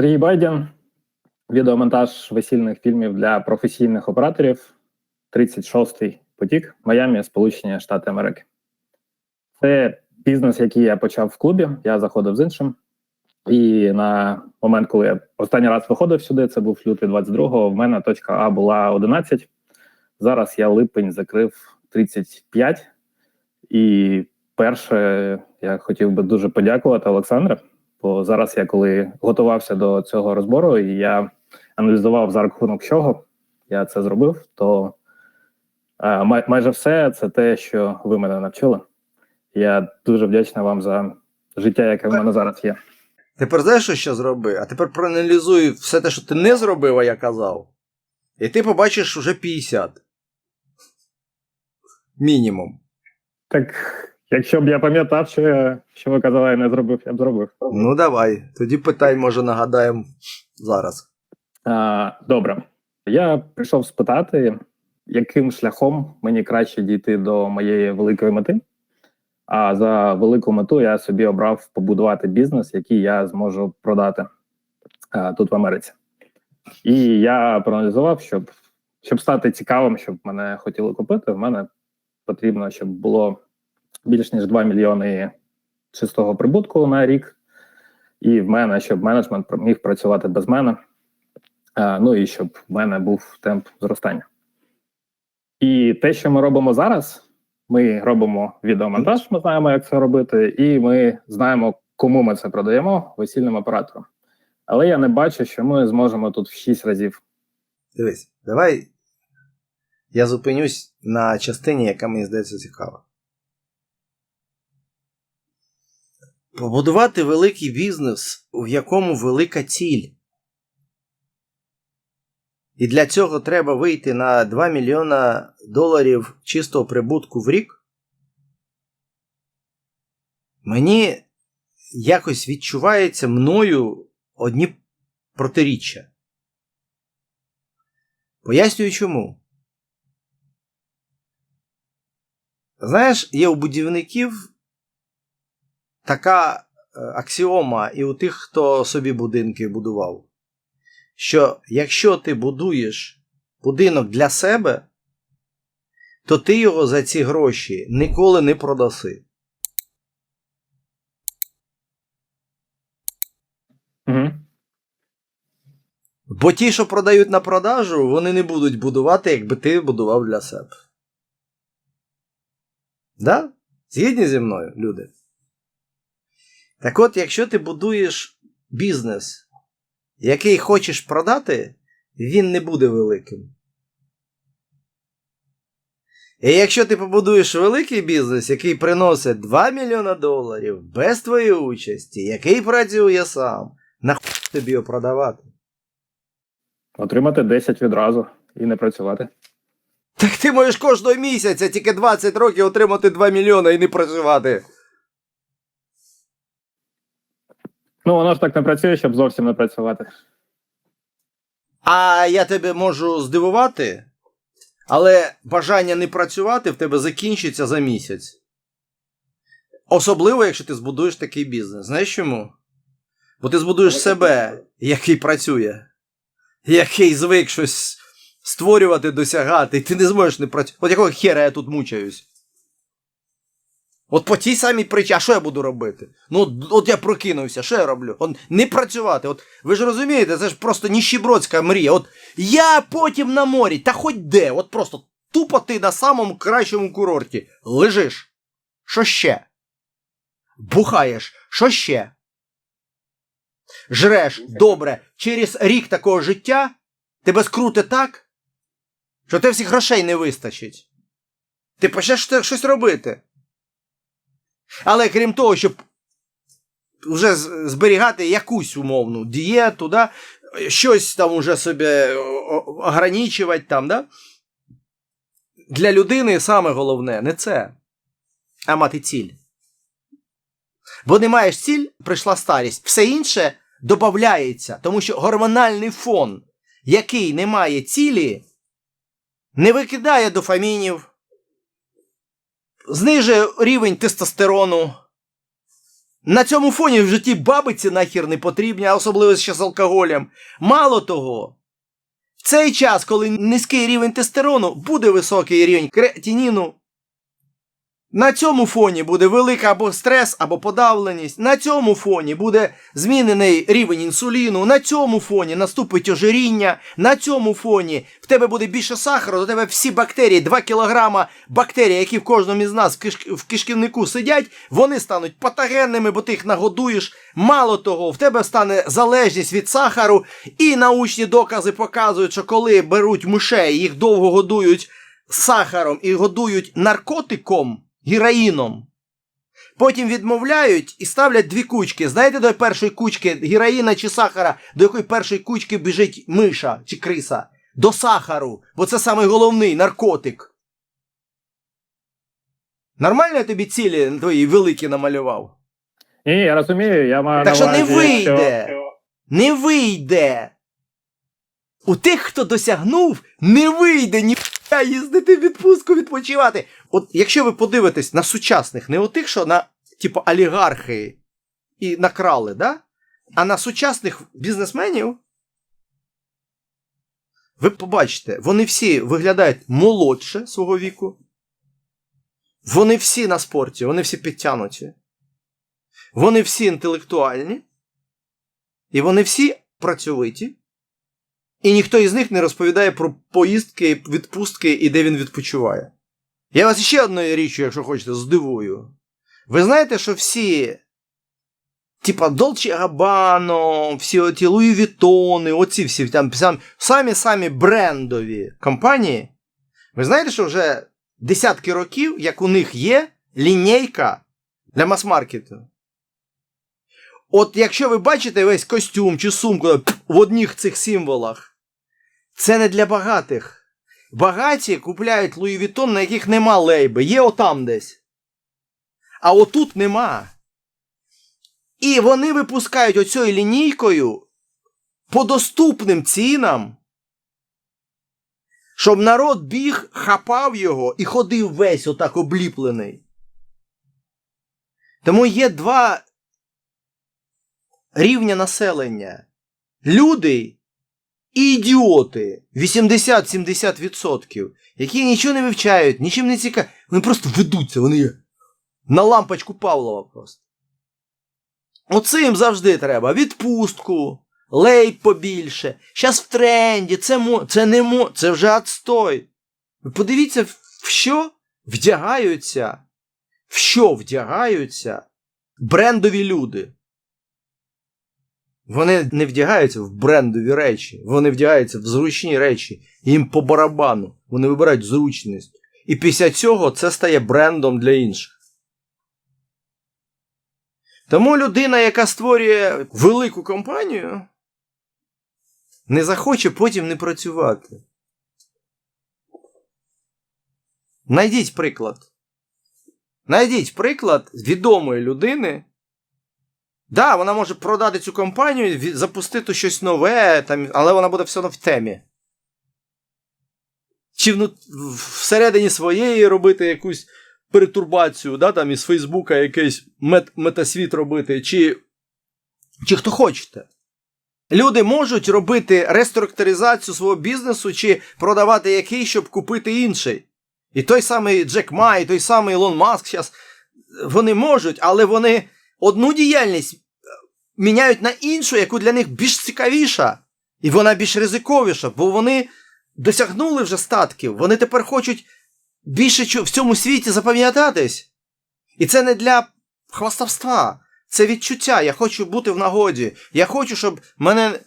Сергій Байдін, відеомонтаж весільних фільмів для професійних операторів. 36-й потік, Майамі, Сполучені Штати Америки. Це бізнес, який я почав в клубі. Я заходив з іншим. І на момент, коли я останній раз виходив сюди, це був лютий 22-го, в мене точка А була 11. Зараз я липень закрив 35. І перше, я хотів би дуже подякувати Олександре. Бо зараз я коли готувався до цього розбору, і я аналізував за рахунок чого я це зробив, то а, май, майже все це те, що ви мене навчили. Я дуже вдячний вам за життя, яке в мене зараз є. Тепер знаєш, що ще зроби? А тепер проаналізуй все те, що ти не зробив, а я казав. І ти побачиш уже 50. Мінімум. Так, якщо б я пам'ятав, що я що ви казали, я не зробив, я б зробив. Ну давай. Тоді питань, може, нагадаємо зараз. А, добре. Я прийшов спитати, яким шляхом мені краще дійти до моєї великої мети. А за велику мету я собі обрав побудувати бізнес, який я зможу продати а, тут в Америці. І я проаналізував, щоб щоб стати цікавим, щоб мене хотіли купити. В мене потрібно, щоб було більш ніж 2 мільйони чистого прибутку на рік, і в мене, щоб менеджмент міг працювати без мене. Ну і щоб в мене був темп зростання. І те, що ми робимо зараз. Ми робимо відеомонтаж, ми знаємо, як це робити, і ми знаємо, кому ми це продаємо весільним операторам. Але я не бачу, що ми зможемо тут в 6 разів. Дивись, давай я зупинюсь на частині, яка мені здається цікава. Побудувати великий бізнес, в якому велика ціль. І для цього треба вийти на 2 мільйона доларів чистого прибутку в рік. Мені якось відчувається мною одні протиріччя. Пояснюю чому. Знаєш, є у будівників така е, аксіома і у тих, хто собі будинки будував що якщо ти будуєш будинок для себе, то ти його за ці гроші ніколи не продаси. Угу. Бо ті, що продають на продажу, вони не будуть будувати, якби ти будував для себе. Да? Згідні зі мною, люди? Так от, якщо ти будуєш бізнес який хочеш продати, він не буде великим. І якщо ти побудуєш великий бізнес, який приносить 2 мільйона доларів без твоєї участі, який працює сам, нахуй тобі його продавати? Отримати 10 відразу і не працювати. Так ти можеш кожного місяця тільки 20 років отримати 2 мільйона і не працювати. Ну, воно ж так не працює, щоб зовсім не працювати. А я тебе можу здивувати, але бажання не працювати в тебе закінчиться за місяць. Особливо, якщо ти збудуєш такий бізнес. Знаєш чому? Бо ти збудуєш себе, який працює, який звик щось створювати, досягати, і ти не зможеш не працювати. От якого хера я тут мучаюсь? От по тій самій причині, а що я буду робити? Ну, от я прокинувся, що я роблю? От Не працювати. От Ви ж розумієте, це ж просто ніщебродська мрія. От я потім на морі, та хоч де, от просто тупо ти на самому кращому курорті лежиш. Що ще? Бухаєш, що ще? Жреш добре, через рік такого життя тебе скрути так, що тебе всіх грошей не вистачить. Ти почнеш щось робити. Але крім того, щоб вже зберігати якусь умовну дієту, да? щось там уже собі ограничувати там, да? для людини саме головне не це, а мати ціль. Бо не маєш ціль, прийшла старість. Все інше додається, тому що гормональний фон, який не має цілі, не викидає дофамінів знижує рівень тестостерону, На цьому фоні в житті бабиці нахер не потрібні, а особливо ще з алкоголем. Мало того, в цей час, коли низький рівень тестерону, буде високий рівень креатиніну. На цьому фоні буде велика або стрес, або подавленість. На цьому фоні буде змінений рівень інсуліну. На цьому фоні наступить ожиріння. На цьому фоні в тебе буде більше сахару, до тебе всі бактерії, 2 кілограма бактерій, які в кожному із нас в, киш- в кишківнику сидять, вони стануть патогенними, бо ти їх нагодуєш. Мало того, в тебе стане залежність від сахару, і научні докази показують, що коли беруть мишей, їх довго годують сахаром і годують наркотиком, героїном. Потім відмовляють і ставлять дві кучки. Знаєте, до першої кучки героїна чи сахара, до якої першої кучки біжить миша чи криса? До сахару, бо це самий головний наркотик. Нормально я тобі цілі твої великі намалював? Ні, я розумію, я маю Так що не вийде. що- Не вийде. У тих, хто досягнув, не вийде ні їздити в відпустку відпочивати. От якщо ви подивитесь на сучасних, не у тих, що на типу олігархи і накрали, да? а на сучасних бізнесменів, ви побачите, вони всі виглядають молодше свого віку. Вони всі на спорті, вони всі підтянуті. Вони всі інтелектуальні. І вони всі працьовиті. І ніхто із них не розповідає про поїздки, відпустки і де він відпочиває. Я вас ще одною річчю, якщо хочете, здивую. Ви знаєте, що всі, типа Dolce Gabbana, всі оті Луї Вітони, оці всі там самі-самі брендові компанії. Ви знаєте, що вже десятки років, як у них є лінійка для мас-маркету. От якщо ви бачите весь костюм чи сумку в одних цих символах, це не для багатих. Багаті купляють Луї Вітон, на яких нема лейби, є отам десь. А отут нема. І вони випускають оцею лінійкою по доступним цінам, щоб народ біг, хапав його і ходив весь отак обліплений. Тому є два рівня населення. Люди ідіоти 80-70%, які нічого не вивчають, нічим не цікаві. Вони просто ведуться, вони на лампочку Павлова просто. Оце їм завжди треба. Відпустку, лейб побільше. Щас в тренді, це, мо... це не мо... це вже отстой. Ви подивіться, в що вдягаються, в що вдягаються брендові люди. Вони не вдягаються в брендові речі, вони вдягаються в зручні речі, їм по барабану, вони вибирають зручність. І після цього це стає брендом для інших. Тому людина, яка створює велику компанію, не захоче потім не працювати. Найдіть приклад. Найдіть приклад відомої людини. Да, вона може продати цю компанію, запустити щось нове, там, але вона буде все одно в темі. Чи вну- всередині своєї робити якусь перетурбацію, да, там із Фейсбука якийсь мет, метасвіт робити, чи, чи хто хочете. Люди можуть робити реструктуризацію свого бізнесу чи продавати який, щоб купити інший. І той самий Джек Ма, і той самий Ілон Маск зараз вони можуть, але вони одну діяльність е, міняють на іншу, яку для них більш цікавіша, і вона більш ризиковіша, бо вони досягнули вже статків. Вони тепер хочуть більше в цьому світі запам'ятатись. І це не для хвастовства, це відчуття. Я хочу бути в нагоді. Я хочу, щоб мене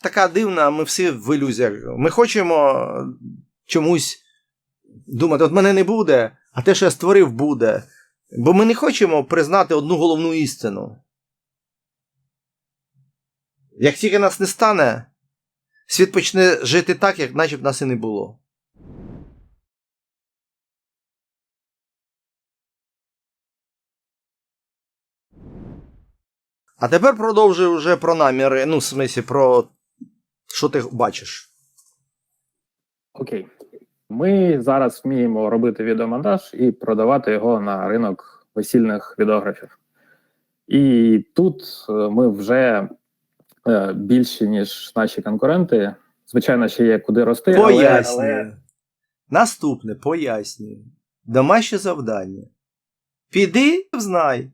така дивна, ми всі в ілюзіях. Ми хочемо чомусь думати, от мене не буде, а те, що я створив, буде. Бо ми не хочемо признати одну головну істину. Як тільки нас не стане, світ почне жити так, як наче б нас і не було. А тепер продовжую вже про наміри. Ну, в смислі, про що ти бачиш. Окей. Ми зараз вміємо робити відеомонтаж і продавати його на ринок весільних відеографів. І тут е, ми вже е, більші, ніж наші конкуренти. Звичайно, ще є куди рости. Пояснюю. але Наступне пояснюю. Домашнє завдання. Піди, знай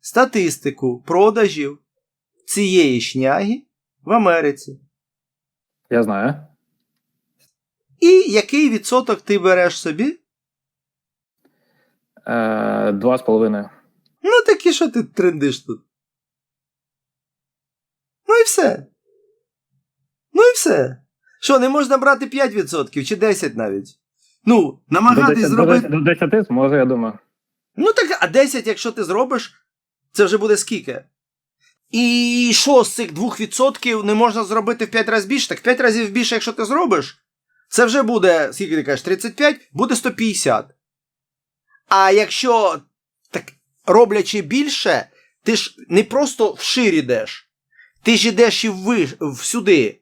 статистику продажів цієї шняги в Америці. Я знаю. І який відсоток ти береш собі? Е, Два з половиною. Ну, такі, що ти трендиш тут. Ну і все. Ну і все. Що, не можна брати 5% чи 10 навіть? Ну, До намагатись 10, зробити. до 10 зможе, я думаю. Ну так, а 10, якщо ти зробиш, це вже буде скільки? І що з цих 2% не можна зробити в 5 разів більше? Так 5 разів більше, якщо ти зробиш, це вже буде, скільки ти кажеш, 35, буде 150. А якщо так роблячи більше, ти ж не просто вшир ідеш, ти ж ідеш і ввиш, всюди.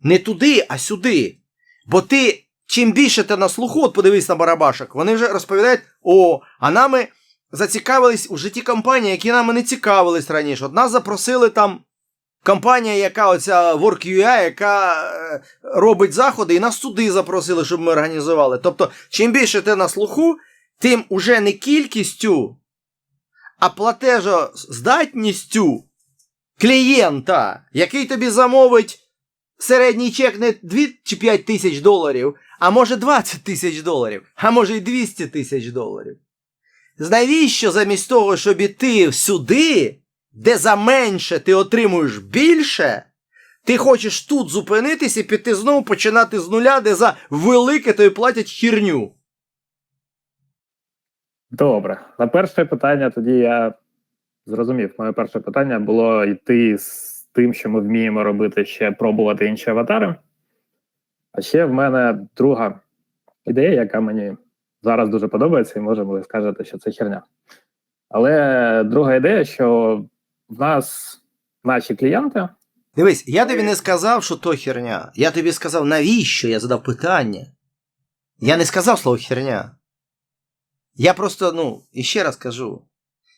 Не туди, а сюди. Бо ти, чим більше ти на слуху, от подивись на барабашок, вони вже розповідають: о, а нами зацікавились у житті компанії, які нами не цікавились раніше. От нас запросили там компанія, яка оця Work.ua, яка е, робить заходи, і нас туди запросили, щоб ми організували. Тобто, чим більше ти на слуху, тим уже не кількістю, а платежоздатністю клієнта, який тобі замовить середній чек не 2 чи 5 тисяч доларів, а може 20 тисяч доларів, а може й 200 тисяч доларів. Навіщо замість того, щоб іти сюди, де за менше ти отримуєш більше, ти хочеш тут зупинитись і піти знову починати з нуля, де за велике тобі платять хірню. Добре. На перше питання тоді я зрозумів. Моє перше питання було йти з тим, що ми вміємо робити, ще пробувати інші аватари. А ще в мене друга ідея, яка мені зараз дуже подобається, і може ви скажете, що це херня. Але друга ідея, що в нас наші клієнти Дивись, я тобі не сказав, що то херня. Я тобі сказав, навіщо я задав питання. Я не сказав слово херня. Я просто, ну, іще раз кажу: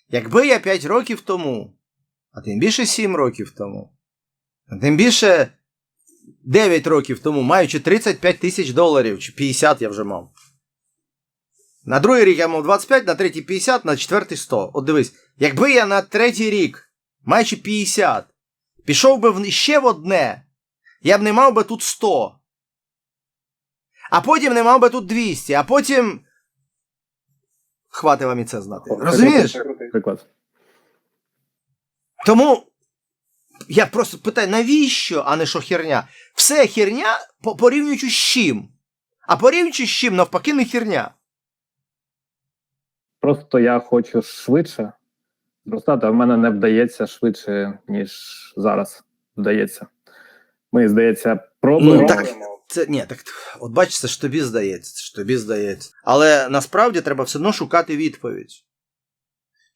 якби я 5 років тому, а тим більше 7 років тому, а тим більше 9 років тому, маючи 35 тисяч доларів, чи 50 я вже мав. На другий рік я мав 25, на третій 50, на четвертий 100. От дивись, якби я на третій рік, маючи 50, пішов би в- ще в одне, я б не мав би тут 100. А потім не мав би тут 200, а потім. Хватить вам і це знати. Розумієш? Приклад. Тому я просто питаю, навіщо, а не що херня? Все херня порівнюючи з чим. А порівнюючи з чим, навпаки, не херня. Просто я хочу швидше зростати, в мене не вдається швидше, ніж зараз вдається. Ми, здається, пробуємо. Ну, так, це ні, так от бачиш, це ж тобі здається, це ж тобі здається. Але насправді треба все одно шукати відповідь.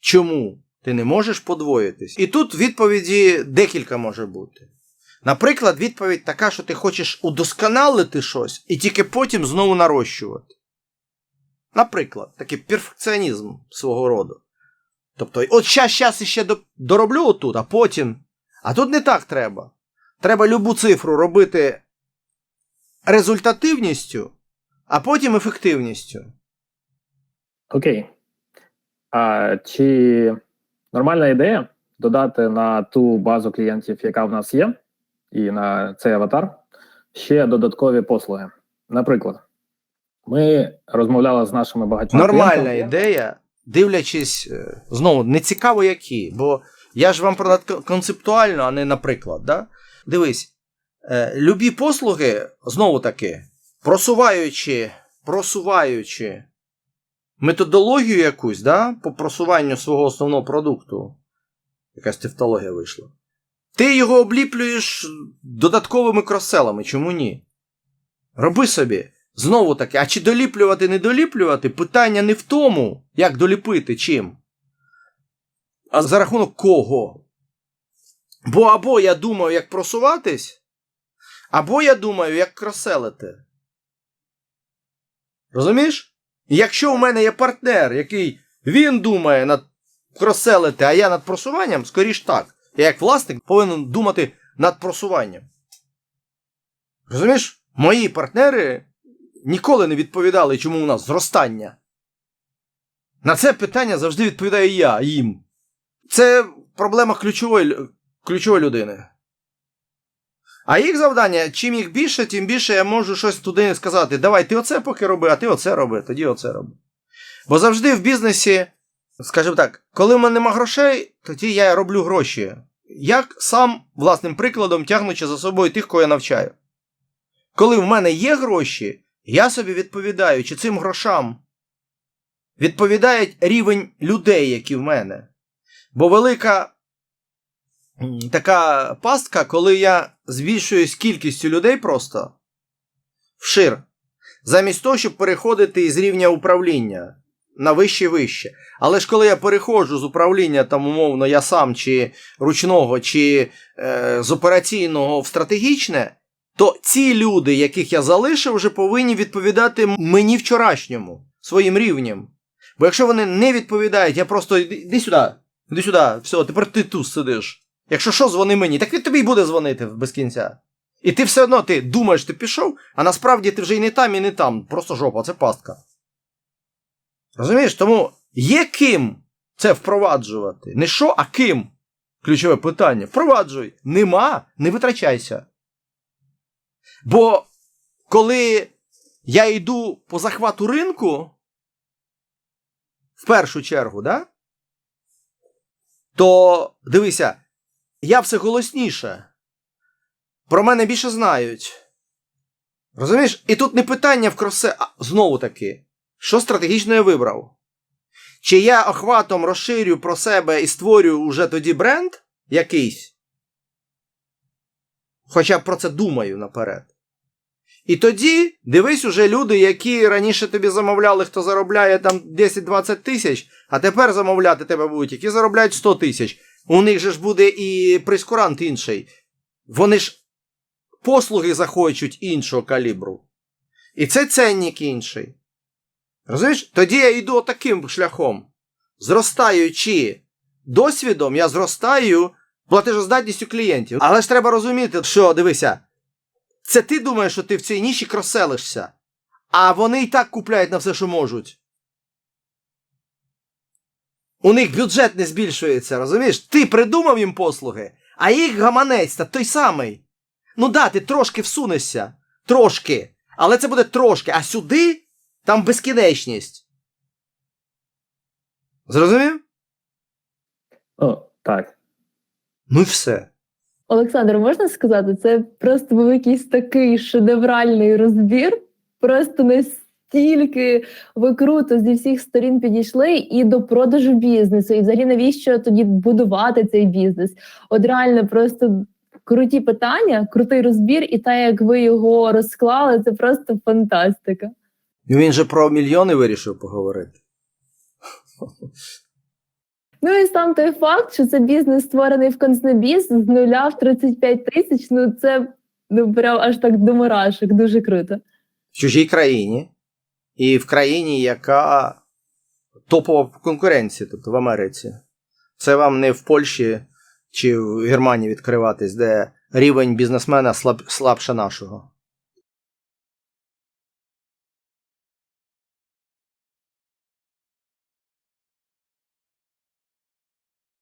Чому ти не можеш подвоїтись? І тут відповіді декілька може бути. Наприклад, відповідь така, що ти хочеш удосконалити щось і тільки потім знову нарощувати. Наприклад, такий перфекціонізм свого роду. Тобто, от щас, щас іще дороблю отут, а потім. А тут не так треба. Треба любу цифру робити результативністю, а потім ефективністю. Окей. А чи нормальна ідея додати на ту базу клієнтів, яка в нас є, і на цей аватар ще додаткові послуги? Наприклад, ми розмовляли з нашими багатьма Нормальна клієнтами. ідея, дивлячись, е, знову, не цікаво які, бо я ж вам продав концептуально, а не наприклад. Да? Дивись, е, любі послуги, знову таки, просуваючи, просуваючи методологію якусь, да, по просуванню свого основного продукту, якась тефтологія вийшла. Ти його обліплюєш додатковими кроселами, чому ні? Роби собі. Знову таки, а чи доліплювати, не доліплювати? Питання не в тому, як доліпити чим. А за рахунок кого? Бо або я думаю, як просуватись, або я думаю, як кроселити. Розумієш? Якщо у мене є партнер, який він думає над кросселити, а я над просуванням, скоріш так. Я як власник повинен думати над просуванням. Розумієш, мої партнери ніколи не відповідали, чому у нас зростання. На це питання завжди відповідаю я їм. Це проблема ключової, ключової людини. А їх завдання, чим їх більше, тим більше я можу щось туди сказати. Давай, ти оце поки роби, а ти оце роби, тоді оце роби. Бо завжди в бізнесі, скажімо так, коли в мене нема грошей, тоді я роблю гроші. Як сам власним прикладом тягнучи за собою тих, кого я навчаю. Коли в мене є гроші, я собі відповідаю, чи цим грошам відповідає рівень людей, які в мене. Бо велика така пастка, коли я збільшуюсь кількістю людей просто вшир, замість того, щоб переходити із рівня управління на вище вище. Але ж коли я переходжу з управління, там, умовно, я сам, чи ручного, чи е, з операційного в стратегічне, то ці люди, яких я залишив, вже повинні відповідати мені вчорашньому, своїм рівнем. Бо якщо вони не відповідають, я просто іди сюди, іди сюди, все, тепер ти тут сидиш. Якщо що, дзвони мені, так він тобі й буде дзвонити без кінця. І ти все одно ти думаєш, ти пішов, а насправді ти вже і не там, і не там. Просто жопа, це пастка. Розумієш? Тому є ким це впроваджувати. Не що, а ким. Ключове питання. Впроваджуй. Нема, не витрачайся. Бо коли я йду по захвату ринку, в першу чергу, да? то дивися, я все голосніше. Про мене більше знають. Розумієш? І тут не питання в кросе, а знову таки, що стратегічно я вибрав? Чи я охватом розширю про себе і створю уже тоді бренд якийсь? Хоча б про це думаю наперед. І тоді дивись уже люди, які раніше тобі замовляли, хто заробляє там 10-20 тисяч, а тепер замовляти тебе будуть, які заробляють 100 тисяч. У них же ж буде і прескурант інший. Вони ж послуги захочуть іншого калібру. І це ценник інший. Розумієш? Тоді я йду таким шляхом. Зростаючи досвідом, я зростаю платежоздатністю клієнтів. Але ж треба розуміти, що дивися, це ти думаєш, що ти в цій ніші кроселишся, а вони і так купляють на все, що можуть. У них бюджет не збільшується, розумієш? Ти придумав їм послуги, а їх гаманець та той самий. Ну да, ти трошки всунешся. Трошки. Але це буде трошки. А сюди там безкінечність. Зрозумів? Ну, так. Ну і все. Олександр, можна сказати, це просто був якийсь такий шедевральний розбір. Просто настільки ви круто зі всіх сторін підійшли і до продажу бізнесу, і взагалі навіщо тоді будувати цей бізнес? От реально просто круті питання, крутий розбір, і так як ви його розклали, це просто фантастика. Він же про мільйони вирішив поговорити. Ну і сам той факт, що це бізнес створений в Конснебіз з нуля в 35 тисяч. Ну це ну прям аж так до мурашок, дуже круто. В чужій країні. І в країні, яка топова в конкуренції, тобто в Америці. Це вам не в Польщі чи в Германії відкриватись, де рівень бізнесмена слаб, слабше нашого.